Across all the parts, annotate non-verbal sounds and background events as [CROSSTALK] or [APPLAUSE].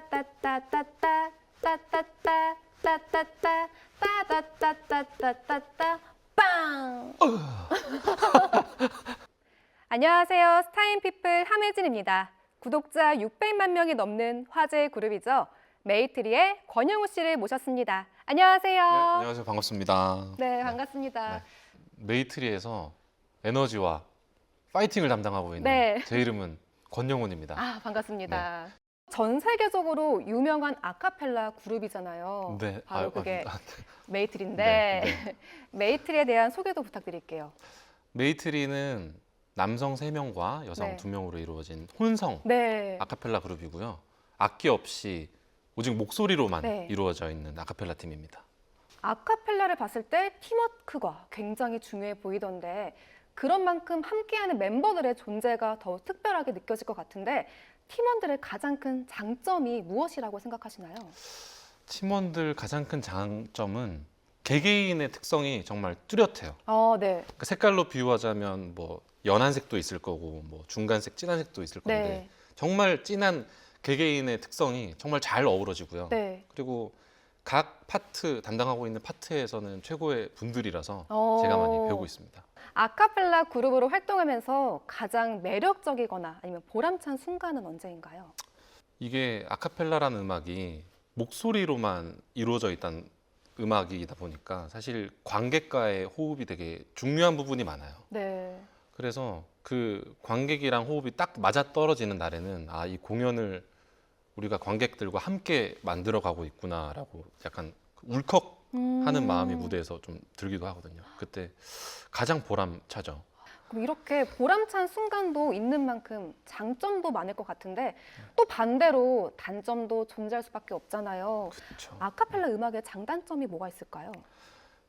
따따따따따따 따따따 따따따 따따따따따따 빵! [LAUGHS] 안녕하세요. 스타인피플 함혜진입니다. 구독자 600만 명이 넘는 화제 그룹이죠. 메이트리의 권영우 씨를 모셨습니다. 안녕하세요. 네, 안녕하세요. 반갑습니다. 네, 반갑습니다. 네. 메이트리에서 에너지와 파이팅을 담당하고 있는 네. 제 이름은 권영훈입니다. 아, 반갑습니다. 전 세계적으로 유명한 아카펠라 그룹이잖아요. 네, 바로 아유, 그게 아, 메이트리인데 네, [LAUGHS] 메이트리에 대한 소개도 부탁드릴게요. 메이트리는 남성 3명과 여성 네. 2명으로 이루어진 혼성 네. 아카펠라 그룹이고요. 악기 없이 오직 목소리로만 네. 이루어져 있는 아카펠라 팀입니다. 아카펠라를 봤을 때 팀워크가 굉장히 중요해 보이던데 그런 만큼 함께하는 멤버들의 존재가 더욱 특별하게 느껴질 것 같은데 팀원들의 가장 큰 장점이 무엇이라고 생각하시나요? 팀원들 가장 큰 장점은 개개인의 특성이 정말 뚜렷해요. 어, 네. 그 색깔로 비유하자면 뭐 연한색도 있을 거고 뭐 중간색, 진한색도 있을 건데 네. 정말 진한 개개인의 특성이 정말 잘 어우러지고요. 네. 그리고 각 파트 담당하고 있는 파트에서는 최고의 분들이라서 어. 제가 많이 배우고 있습니다. 아카펠라 그룹으로 활동하면서 가장 매력적이거나 아니면 보람찬 순간은 언제인가요? 이게 아카펠라라는 음악이 목소리로만 이루어져 있던 음악이다 보니까 사실 관객과의 호흡이 되게 중요한 부분이 많아요. 네. 그래서 그 관객이랑 호흡이 딱 맞아 떨어지는 날에는 아 이 공연을 우리가 관객들과 함께 만들어 가고 있구나라고 약간 울컥 하는 음. 마음이 무대에서 좀 들기도 하거든요. 그때 가장 보람차죠. 그럼 이렇게 보람찬 순간도 있는 만큼 장점도 많을 것 같은데 또 반대로 단점도 존재할 수밖에 없잖아요. 그렇죠. 아카펠라 음악의 장단점이 뭐가 있을까요?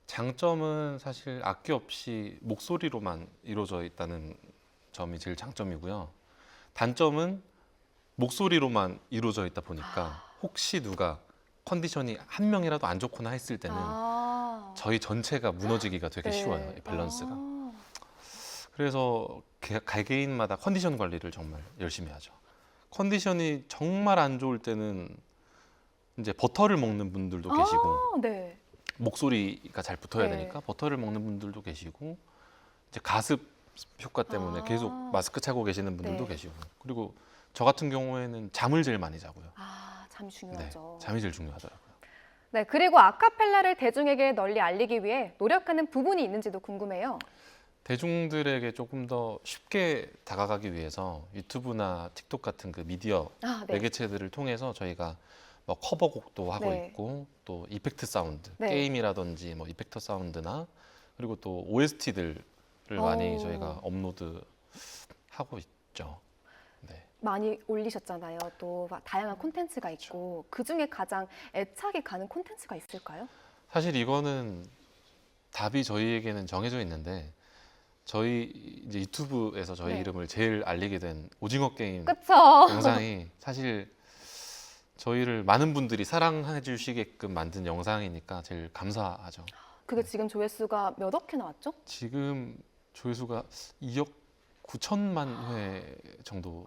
장점은 사실 악기 없이 목소리로만 이루어져 있다는 점이 제일 장점이고요. 단점은 목소리로만 이루어져 있다 보니까 혹시 누가 컨디션이 한 명이라도 안 좋거나 했을 때는 아. 저희 전체가 무너지기가 되게 네. 쉬워요. 이 밸런스가. 아. 그래서 개- 개개인마다 컨디션 관리를 정말 열심히 하죠. 컨디션이 정말 안 좋을 때는 이제 버터를 먹는 분들도 계시고 아, 네. 목소리가 잘 붙어야 네. 되니까 버터를 먹는 분들도 계시고 이제 가습 효과 때문에 아. 계속 마스크 차고 계시는 분들도 네. 계시고 그리고 저 같은 경우에는 잠을 제일 많이 자고요. 아, 참 네, 중요하죠. 잠이 제일 중요하더라고요. 네, 그리고 아카펠라를 대중에게 널리 알리기 위해 노력하는 부분이 있는지도 궁금해요. 대중들에게 조금 더 쉽게 다가가기 위해서 유튜브나 틱톡 같은 그 미디어 아, 네. 매개체들을 통해서 저희가 뭐 커버곡도 하고 네. 있고 또 이펙트 사운드 네. 게임이라든지 뭐 이펙터 사운드나 그리고 또 OST들을 많이 오. 저희가 업로드 하고 있죠. 네. 많이 올리셨잖아요. 또 다양한 콘텐츠가 있고 그 중에 가장 애착이 가는 콘텐츠가 있을까요? 사실 이거는 답이 저희에게는 정해져 있는데 저희 이제 유튜브에서 저희 네. 이름을 제일 알리게 된 오징어 게임 그쵸? 영상이 사실 저희를 많은 분들이 사랑해 주시게끔 만든 영상이니까 제일 감사하죠. 그게 지금 조회수가 몇 억 회 나왔죠? 지금 조회수가 2억 9천만 회 정도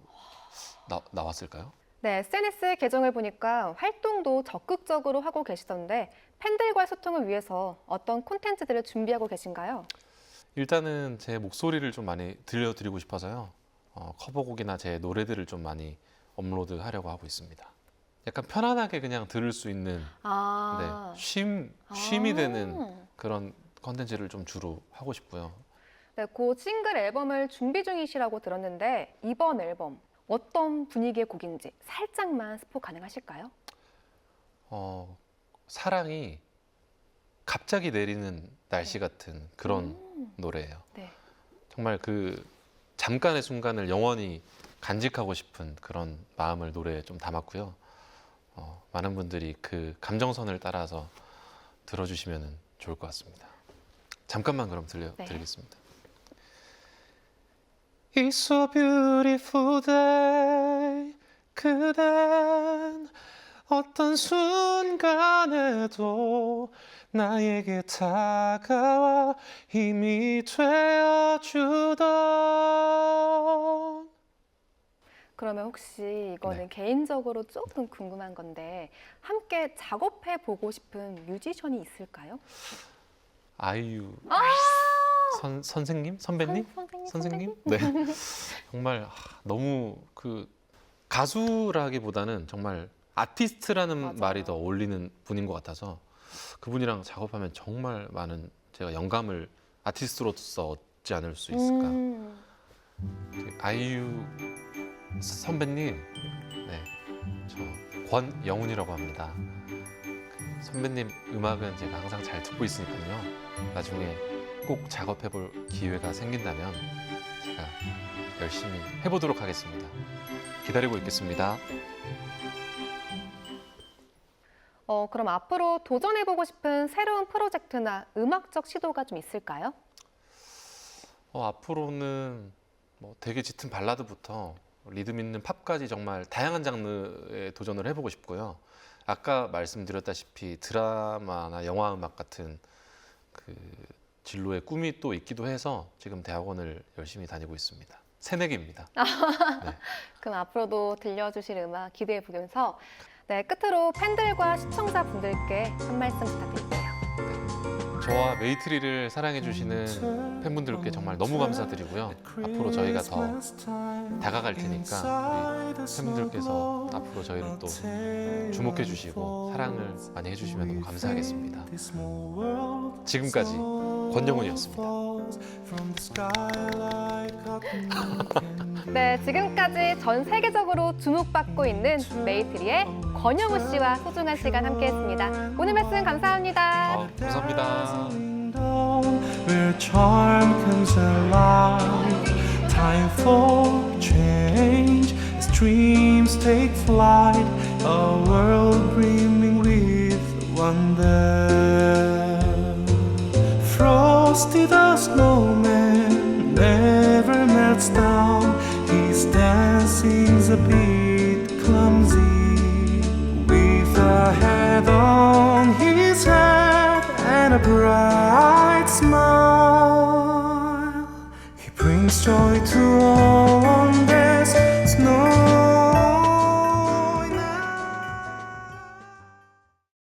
나, 나왔을까요? 네, SNS 계정을 보니까 활동도 적극적으로 하고 계시던데 팬들과의 소통을 위해서 어떤 콘텐츠들을 준비하고 계신가요? 일단은 제 목소리를 좀 많이 들려드리고 싶어서요. 어, 커버곡이나 제 노래들을 좀 많이 업로드하려고 하고 있습니다. 약간 편안하게 그냥 들을 수 있는 아, 네, 쉼, 쉼이 아. 되는 그런 컨텐츠를 좀 주로 하고 싶고요. 네, 곧 싱글 앨범을 준비 중이시라고 들었는데 이번 앨범 어떤 분위기의 곡인지 살짝만 스포 가능하실까요? 어, 사랑이 갑자기 내리는 날씨 같은 그런 음, 노래예요. 네. 정말 그 잠깐의 순간을 영원히 간직하고 싶은 그런 마음을 노래에 좀 담았고요. 어, 많은 분들이 그 감정선을 따라서 들어주시면 좋을 것 같습니다. 잠깐만 그럼 들려드리겠습니다. It's so beautiful day 그댄 어떤 순간에도 나에게 다가와 힘이 되어주던 그러면 혹시 이거는 네. 개인적으로 조금 궁금한 건데 함께 작업해 보고 싶은 뮤지션이 있을까요? 아이유 아! 선, 선생님 선배님 선, 선생님, [LAUGHS] 네 정말 하, 너무 그 가수라기보다는 정말 아티스트라는 맞아요. 말이 더 어울리는 분인 것 같아서 그분이랑 작업하면 정말 많은 제가 영감을 아티스트로서 얻지 않을 수 있을까 음, 그 아이유 선배님, 네, 저 권영훈이라고 합니다. 그 선배님 음악은 제가 항상 잘 듣고 있으니까요. 나중에 꼭 작업해 볼 기회가 생긴다면 제가 열심히 해보도록 하겠습니다. 기다리고 있겠습니다. 어, 그럼 앞으로 도전해 보고 싶은 새로운 프로젝트나 음악적 시도가 좀 있을까요? 어, 앞으로는 뭐 되게 짙은 발라드부터 리듬 있는 팝까지 정말 다양한 장르에 도전을 해보고 싶고요. 아까 말씀드렸다시피 드라마나 영화 음악 같은 그 진로의 꿈이 또 있기도 해서 지금 대학원을 열심히 다니고 있습니다. 새내기입니다. [LAUGHS] 그럼 앞으로도 들려주실 음악 기대해 보면서 네, 끝으로 팬들과 시청자분들께 한 말씀 부탁드릴게요. 저와 메이트리를 사랑해주시는 팬분들께 정말 너무 감사드리고요. 앞으로 저희가 더 다가갈 테니까 우리 팬분들께서 앞으로 저희를 또 주목해 주시고 사랑을 많이 해주시면 너무 감사하겠습니다. 지금까지 권영훈이었습니다. [LAUGHS] 네, 지금까지 전 세계적으로 주목받고 있는 메이트리의 권영우 씨와 소중한 시간 함께했습니다. 오늘 말씀 감사합니다. 아, 감사합니다. Where charm comes alive, time for change. As dreams take flight, a world brimming with wonder. Frosty the snowman never melts down. A bright smile, he brings joy to all